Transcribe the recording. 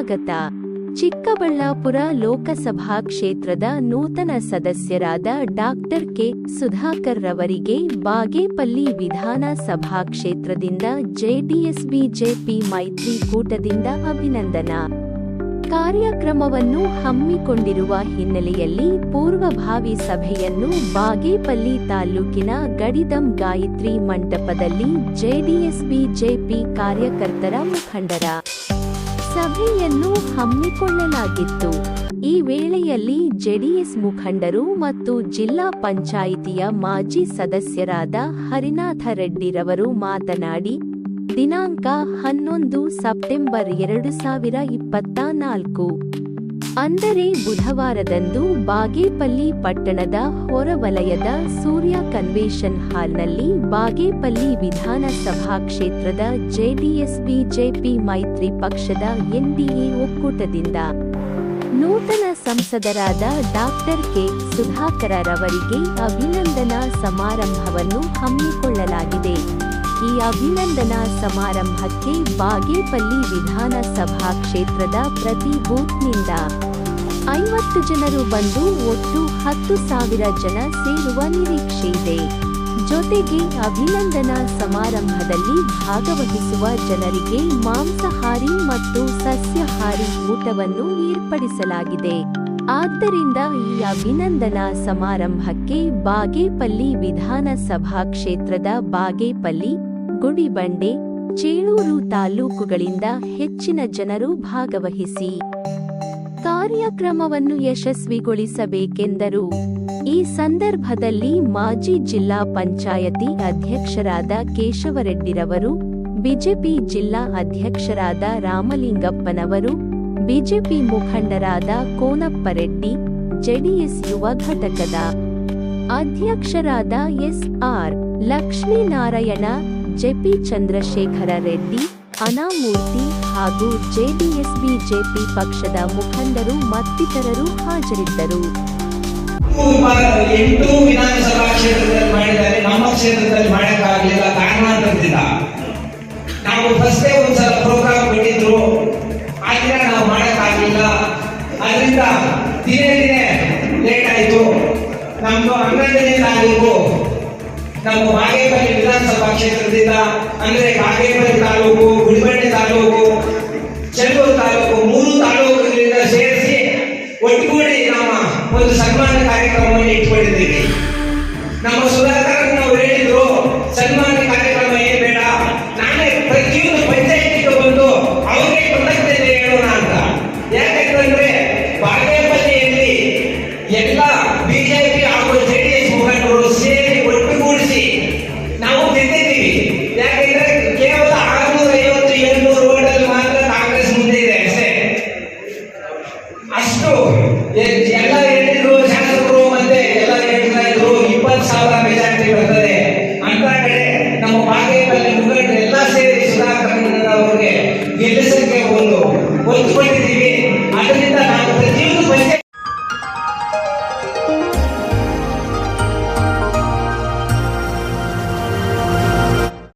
ಸ್ವಾಗತ. ಚಿಕ್ಕಬಳ್ಳಾಪುರ ಲೋಕಸಭಾ ಕ್ಷೇತ್ರದ ನೂತನ ಸದಸ್ಯರಾದ ಡಾಕ್ಟರ್ ಕೆ. ಸುಧಾಕರ್ ರವರಿಗೆ ಬಾಗೇಪಲ್ಲಿ ವಿಧಾನಸಭಾ ಕ್ಷೇತ್ರದಿಂದ ಜೆಡಿಎಸ್ ಬಿಜೆಪಿ ಮೈತ್ರಿಕೂಟದಿಂದ ಅಭಿನಂದನಾ. ಕಾರ್ಯಕ್ರಮವನ್ನು ಹಮ್ಮಿಕೊಂಡಿರುವ ಹಿನ್ನೆಲೆಯಲ್ಲಿ ಪೂರ್ವಭಾವಿ ಸಭೆಯನ್ನು ಬಾಗೇಪಲ್ಲಿ ತಾಲೂಕಿನ ಗಡಿದಂ ಗಾಯತ್ರಿ ಮಂಟಪದಲ್ಲಿ ಜೆಡಿಎಸ್ ಬಿಜೆಪಿ ಕಾರ್ಯಕರ್ತರ ಮುಖಂಡರ ಸಭೆಯನ್ನು ಹಮ್ಮಿಕೊಳ್ಳಲಾಗಿತ್ತು. ಈ ವೇಳೆಯಲ್ಲಿ ಜೆಡಿಎಸ್ ಮುಖಂಡರು ಮತ್ತು ಜಿಲ್ಲಾ ಪಂಚಾಯಿತಿಯ ಮಾಜಿ ಸದಸ್ಯರಾದ ಹರಿನಾಥ ರೆಡ್ಡಿರವರು ಮಾತನಾಡಿ, ದಿನಾಂಕ ಹನ್ನೊಂದು ಸೆಪ್ಟೆಂಬರ್ ಎರಡು ಸಾವಿರ ಇಪ್ಪತ್ತ ನಾಲ್ಕು ಅಂದರೆ ಬುಧವಾರದಂದು ಬಾಗೇಪಲ್ಲಿ ಪಟ್ಟಣದ ಹೊರವಲಯದ ಸೂರ್ಯ ಕನ್ವೆನ್ಷನ್ ಹಾಲ್ನಲ್ಲಿ ಬಾಗೇಪಲ್ಲಿ ವಿಧಾನಸಭಾ ಕ್ಷೇತ್ರದ ಜೆಡಿಎಸ್ ಬಿಜೆಪಿ ಮೈತ್ರಿ ಪಕ್ಷದ ಎನ್ಡಿಎ ಒಕ್ಕೂಟದಿಂದ ನೂತನ ಸಂಸದರಾದ ಡಾಕ್ಟರ್ ಕೆ ಸುಧಾಕರರವರಿಗೆ ಅಭಿನಂದನಾ ಸಮಾರಂಭವನ್ನು ಹಮ್ಮಿಕೊಳ್ಳಲಾಗಿದೆ. ಈ ಅಭಿನಂದನಾ ಸಮಾರಂಭಕ್ಕೆ ಬಾಗೇಪಲ್ಲಿ ವಿಧಾನಸಭಾ ಕ್ಷೇತ್ರದ ಪ್ರತಿ ಬೂತ್ನಿಂದ ಐವತ್ತು ಜನರು ಬಂದು ಒಟ್ಟು ಹತ್ತು ಸಾವಿರ ಜನ ಸೇರುವ ನಿರೀಕ್ಷೆ ಇದೆ. ಜೊತೆಗೆ ಅಭಿನಂದನಾ ಸಮಾರಂಭದಲ್ಲಿ ಭಾಗವಹಿಸುವ ಜನರಿಗೆ ಮಾಂಸಹಾರಿ ಮತ್ತು ಸಸ್ಯಹಾರಿ ಊಟವನ್ನು ಏರ್ಪಡಿಸಲಾಗಿದೆ. ಆದ್ದರಿಂದ ಈ ಅಭಿನಂದನಾ ಸಮಾರಂಭಕ್ಕೆ ಬಾಗೇಪಲ್ಲಿ ವಿಧಾನಸಭಾ ಕ್ಷೇತ್ರದ ಬಾಗೇಪಲ್ಲಿ ಗುಡಿಬಂಡೆ ಚೇಳೂರು ತಾಲೂಕುಗಳಿಂದ ಹೆಚ್ಚಿನ ಜನರು ಭಾಗವಹಿಸಿ ಕಾರ್ಯಕ್ರಮವನ್ನು ಯಶಸ್ವಿಗೊಳಿಸಬೇಕೆಂದರು. ಈ ಸಂದರ್ಭದಲ್ಲಿ ಮಾಜಿ ಜಿಲ್ಲಾ ಪಂಚಾಯತಿ ಅಧ್ಯಕ್ಷರಾದ ಕೇಶವರೆಡ್ಡಿರವರು, ಬಿಜೆಪಿ ಜಿಲ್ಲಾ ಅಧ್ಯಕ್ಷರಾದ ರಾಮಲಿಂಗಪ್ಪನವರು, ಬಿಜೆಪಿ ಮುಖಂಡರಾದ ಕೋನಪ್ಪರೆಡ್ಡಿ, ಜೆಡಿಎಸ್ ಯುವ ಘಟಕದ ಅಧ್ಯಕ್ಷರಾದ S R Lakshminarayana JP Chandrashekhara Reddy Anamurthy ಹಾಗೂ ಜೆಡಿಎಸ್ ಬಿಜೆಪಿ ಪಕ್ಷದ ಮುಖಂಡರು ಮತ್ತಿತರರು ಹಾಜರಿದ್ದರು. ಎಂಟು ವಿಧಾನಸಭಾ ಕ್ಷೇತ್ರದಲ್ಲಿ ಮಾಡಿದ್ದಾರೆ. ನಮ್ಮ ಕ್ಷೇತ್ರದಲ್ಲಿ ಮಾಡಕ್ಕಾಗಲಿಲ್ಲ. ಕಾರಣಾಂತರದಿಂದ ನಾವು ಫಸ್ಟೇ ಒಂದ್ಸಲ ಪ್ರೋಗ್ರಾಮ್ ಬಿಟ್ಟಿದ್ರು ಆದ್ರೆ ನಾವು ಮಾಡಕ್ಕಾಗಲಿಲ್ಲ. ಅದರಿಂದ ದಿನೇ ದಿನೇ ಲೇಟ್ ಆಯಿತು. ನಮ್ದು ಹನ್ನೊಂದನೇ ತಾರೀಕು. ನಮ್ಮ ಬಾಗೇಪಲ್ಲಿ ವಿಧಾನಸಭಾ ಕ್ಷೇತ್ರದಿಂದ ಅಂದ್ರೆ ಬಾಗೇಪಲ್ಲಿ ತಾಲೂಕು, ಗುಡಿಬಂಡೆ ತಾಲೂಕು ಚೆಲ್ಲೂರು ತಾಲೂಕು, ಮೂರು ತಾಲೂಕುಗಳಿಂದ ಸೇರಿಸಿ ಒಟ್ಟುಗೂಡಿ ನಮ್ಮ ಒಂದು ಸನ್ಮಾನ ಕಾರ್ಯಕ್ರಮವನ್ನು ಇಟ್ಕೊಂಡಿದ್ದೀವಿ. ಅಷ್ಟು ಎಲ್ಲ ಹೇಳಿದ್ರು ಶಾಸಕರು ಮತ್ತೆ ಎಲ್ಲ ಹೇಳ್ತಾ ಇದ್ರು ಇಪ್ಪತ್ತು ಸಾವಿರ ಮೆಜಾರಿಟಿ ಬರ್ತದೆ ಅಂತ ಕಡೆ ನಮ್ಮ ಬಾಗೇಪಲ್ಲಿ ಮುಖಂಡರು ಎಲ್ಲ ಸೇರಿ ಸುಧಾಕರ್ ಅವರಿಗೆ ಗೆಲ್ಲಿಸಕ್ಕೆ ಒಂದು ಒಂದು